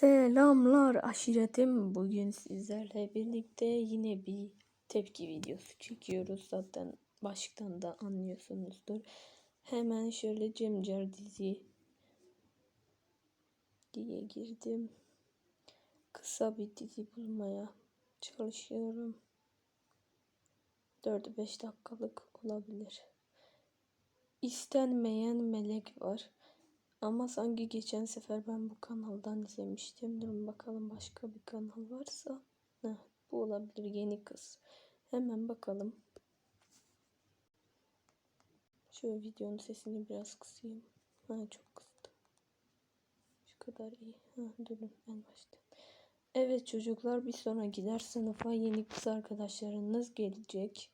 Selamlar aşiretim. Bugün sizlerle birlikte yine bir tepki videosu çekiyoruz. Zaten başlıktan da anlıyorsunuzdur. Hemen şöyle Cemcar dizi diye girdim. Kısa bir dizi bulmaya çalışıyorum. 4-5 dakikalık olabilir. İstenmeyen melek var. Ama sanki geçen sefer ben bu kanaldan izlemiştim. Durun bakalım başka bir kanal varsa. Heh, bu olabilir yeni kız. Hemen bakalım. Şöyle videonun sesini biraz kısayım. Ha çok kıstım. Şu kadar iyi. Ha, durun en başta. Evet çocuklar bir sonra gider sınıfa yeni kız arkadaşlarınız gelecek.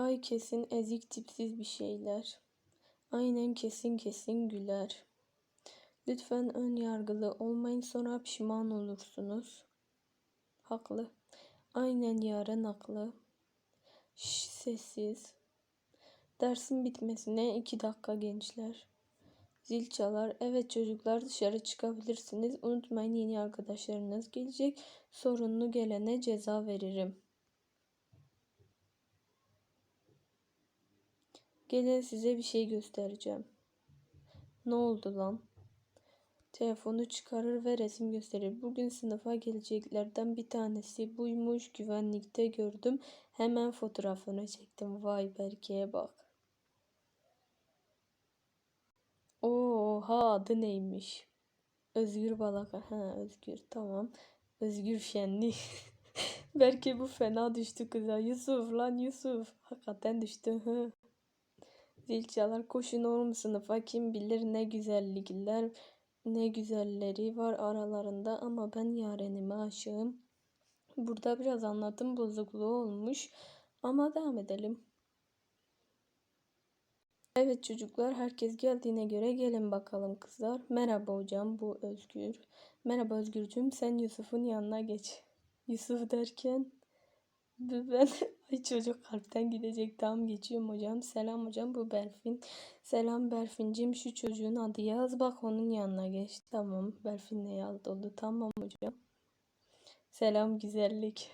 Ay kesin ezik tipsiz bir şeyler. Aynen kesin kesin güler. Lütfen ön yargılı olmayın sonra pişman olursunuz. Haklı. Aynen yarın haklı. Şş, sessiz. Dersin bitmesine iki dakika gençler. Zil çalar. Evet çocuklar dışarı çıkabilirsiniz. Unutmayın yeni arkadaşlarınız gelecek. Sorunlu gelene ceza veririm. Gelin size bir şey göstereceğim. Ne oldu lan? Telefonu çıkarır ve resim gösterir. Bugün sınıfa geleceklerden bir tanesi buymuş. Güvenlikte gördüm. Hemen fotoğrafını çektim. Vay Berke'ye bak. Oha adı neymiş? Özgür Balaka. Ha Özgür tamam. Özgür Şenli. Berke bu fena düştü kıza. Yusuf lan Yusuf. Hakikaten düştü. Zil çalar koşun oğlum sınıfa kim bilir ne güzellikler ne güzelleri var aralarında ama ben yarenime aşığım. Burada biraz anlatım bozukluğu olmuş ama devam edelim. Evet çocuklar herkes geldiğine göre gelin bakalım kızlar. Merhaba hocam bu Özgür. Merhaba Özgürcüm sen Yusuf'un yanına geç. Yusuf derken ben ay çocuk kalpten gidecek tamam geçiyorum hocam. Selam hocam bu Berfin. Selam Berfincim şu çocuğun adı yaz bak onun yanına geç. Tamam Berfin'le yaz oldu tamam hocam. Selam güzellik.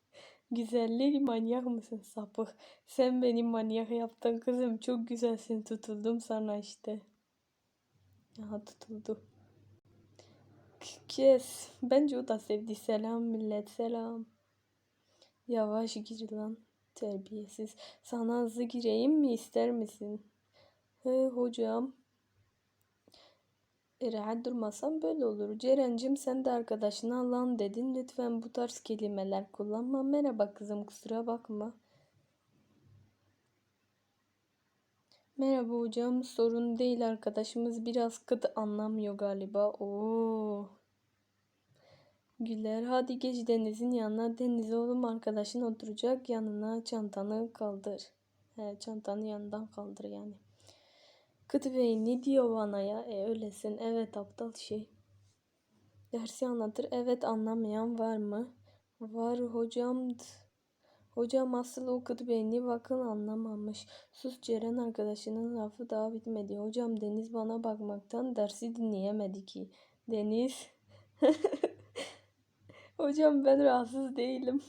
Güzellik manyak mısın sapık? Sen beni manyak yaptın kızım. Çok güzelsin tutuldum sana işte. Aha tutuldu. Kes. Bence o da sevdi. Selam millet selam. Yavaş gir lan. Terbiyesiz. Sana hızlı gireyim mi ister misin? He hocam. E, rahat durmasam böyle olur. Ceren'cim sen de arkadaşına lan dedin. Lütfen bu tarz kelimeler kullanma. Merhaba kızım kusura bakma. Merhaba hocam sorun değil arkadaşımız biraz kıt anlamıyor galiba. Oo. Güler hadi geç Deniz'in yanına. Deniz oğlum arkadaşın oturacak yanına çantanı kaldır. He, çantanı yanından kaldır yani. Kıt Bey ne diyor bana ya? E öylesin. Evet aptal şey. Dersi anlatır. Evet anlamayan var mı? Var hocam. Hocam asıl o kıt beyni bakın anlamamış. Sus Ceren arkadaşının lafı daha bitmedi. Hocam Deniz bana bakmaktan dersi dinleyemedi ki. Deniz. Hocam ben rahatsız değilim.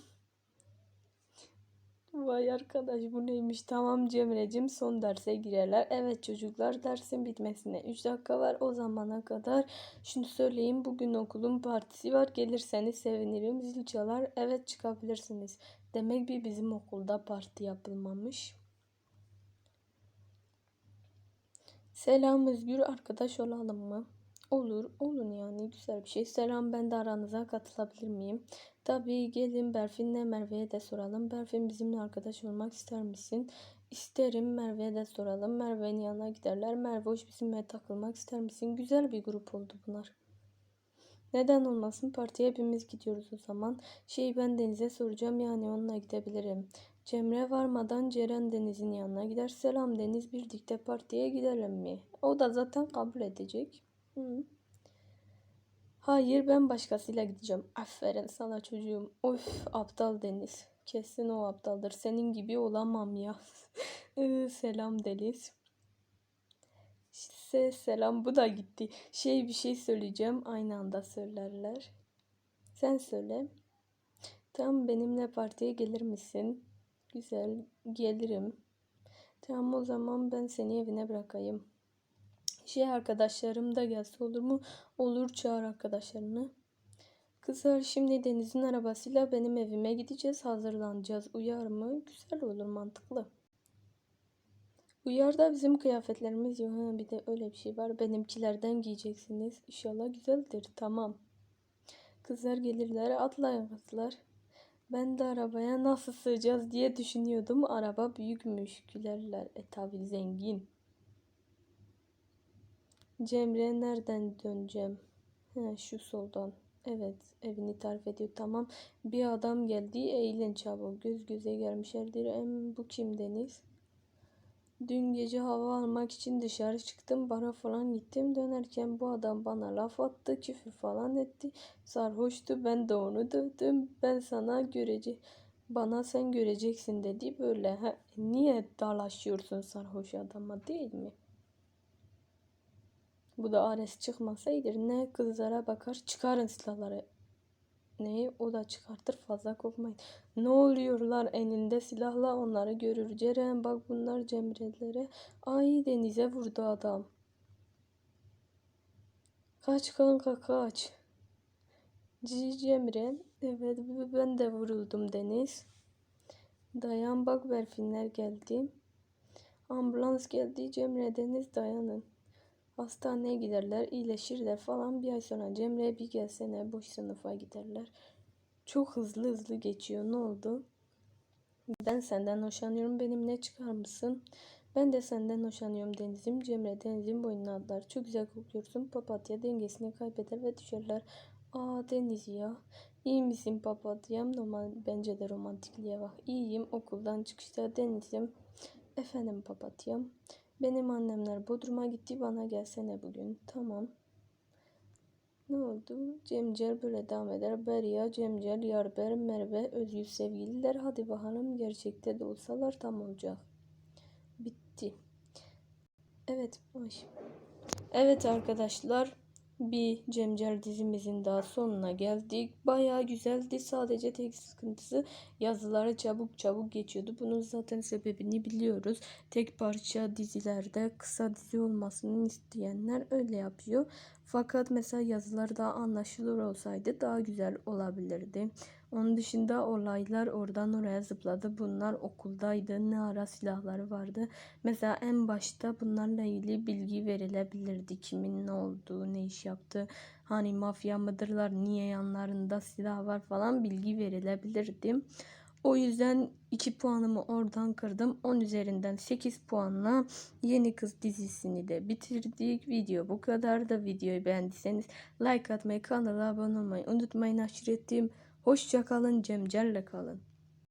Vay arkadaş bu neymiş? Tamam Cemre'cim son derse girerler. Evet çocuklar dersin bitmesine 3 dakika var. O zamana kadar şunu söyleyeyim. Bugün okulun partisi var. Gelirseniz sevinirim. Zil çalar. Evet çıkabilirsiniz. Demek bir bizim okulda parti yapılmamış. Selam Özgür arkadaş olalım mı? Olur, olun yani güzel bir şey. Selam ben de aranıza katılabilir miyim? Tabii gelin Berfin'le Merve'ye de soralım. Berfin bizimle arkadaş olmak ister misin? İsterim Merve'ye de soralım. Merve'nin yanına giderler. Merve hoş bizimle takılmak ister misin? Güzel bir grup oldu bunlar. Neden olmasın? Partiye hepimiz gidiyoruz o zaman. Şey ben Deniz'e soracağım yani onunla gidebilirim. Cemre varmadan Ceren Deniz'in yanına gider. Selam Deniz birlikte partiye gidelim mi? O da zaten kabul edecek. Hayır ben başkasıyla gideceğim. Aferin sana çocuğum. Of aptal Deniz. Kesin o aptaldır. Senin gibi olamam ya. Selam Deniz. Ses selam bu da gitti. Şey bir şey söyleyeceğim aynı anda söylerler. Sen söyle. Tamam benimle partiye gelir misin? Güzel gelirim. Tamam o zaman ben seni evine bırakayım. Şey arkadaşlarım da gelse olur mu? Olur çağır arkadaşlarını. Kızlar şimdi Deniz'in arabasıyla benim evime gideceğiz. Hazırlanacağız. Uyar mı? Güzel olur mantıklı. Uyar da bizim kıyafetlerimiz yok. Ha, bir de öyle bir şey var. Benimkilerden giyeceksiniz. İnşallah güzeldir. Tamam. Kızlar gelirler. Atlayın kızlar. Ben de arabaya nasıl sığacağız diye düşünüyordum. Araba büyükmüş. Gülerler. E tabi zengin. Cemre nereden döneceğim? He, şu soldan. Evet, evini tarif ediyor. Tamam. Bir adam geldi. Eğilin çabuk. Göz göze gelmişlerdir. Em, bu kim Deniz? Dün gece hava almak için dışarı çıktım. Bara falan gittim. Dönerken bu adam bana laf attı. Küfür falan etti. Sarhoştu. Ben de onu dövdüm. Ben sana görece bana sen göreceksin dedi. Böyle. Ha, niye dalaşıyorsun sarhoş adama değil mi? Bu da Ares çıkmasaydı ne kızlara bakar çıkarın silahları. Neyi o da çıkartır fazla korkmayın. Ne oluyorlar elinde silahla onları görür. Ceren bak bunlar cemrelere. Ay denize vurdu adam. Kaç kanka kaç. Cemre. Evet ben de vuruldum Deniz. Dayan bak Berfinler geldi. Ambulans geldi Cemre Deniz dayanın. Hastaneye giderler, iyileşirler falan. Bir ay sonra Cemre bir gelsene boş sınıfa giderler. Çok hızlı hızlı geçiyor. Ne oldu? Ben senden hoşlanıyorum. Benimle çıkar mısın? Ben de senden hoşlanıyorum Deniz'im. Cemre Deniz'in boynuna atlar. Çok güzel kokuyorsun. Papatya dengesini kaybeder ve düşerler. Aa Deniz ya. İyi misin papatyam? Normal, bence de romantikliğe bak. İyiyim. Okuldan çıkışta Deniz'im. Efendim papatyam. Benim annemler Bodrum'a gitti bana gelsene bugün. Tamam. Ne oldu? Cemcel böyle devam eder. Beria, Cemcel, Yarber, Merve, Özgür sevgililer. Hadi bakalım gerçekte de olsalar tam olacak. Bitti. Evet. Ay. Evet arkadaşlar. Bir Cemcel dizimizin daha sonuna geldik. Bayağı güzeldi. Sadece tek sıkıntısı yazıları çabuk çabuk geçiyordu. Bunun zaten sebebini biliyoruz. Tek parça dizilerde kısa dizi olmasını isteyenler öyle yapıyor. Fakat mesela yazılar daha anlaşılır olsaydı daha güzel olabilirdi. Onun dışında olaylar oradan oraya zıpladı. Bunlar okuldaydı. Ne ara silahları vardı. Mesela en başta bunlarla ilgili bilgi verilebilirdi. Kimin ne olduğu, ne iş yaptığı, hani mafya mıdırlar, niye yanlarında silah var falan bilgi verilebilirdi. O yüzden 2 puanımı oradan kırdım. 10 üzerinden 8 puanla Yeni Kız dizisini de bitirdik. Video bu kadar da videoyu beğendiyseniz like atmayı, kanala abone olmayı unutmayın. Aşiretim. Hoşça kalın, Cemcel'le kalın.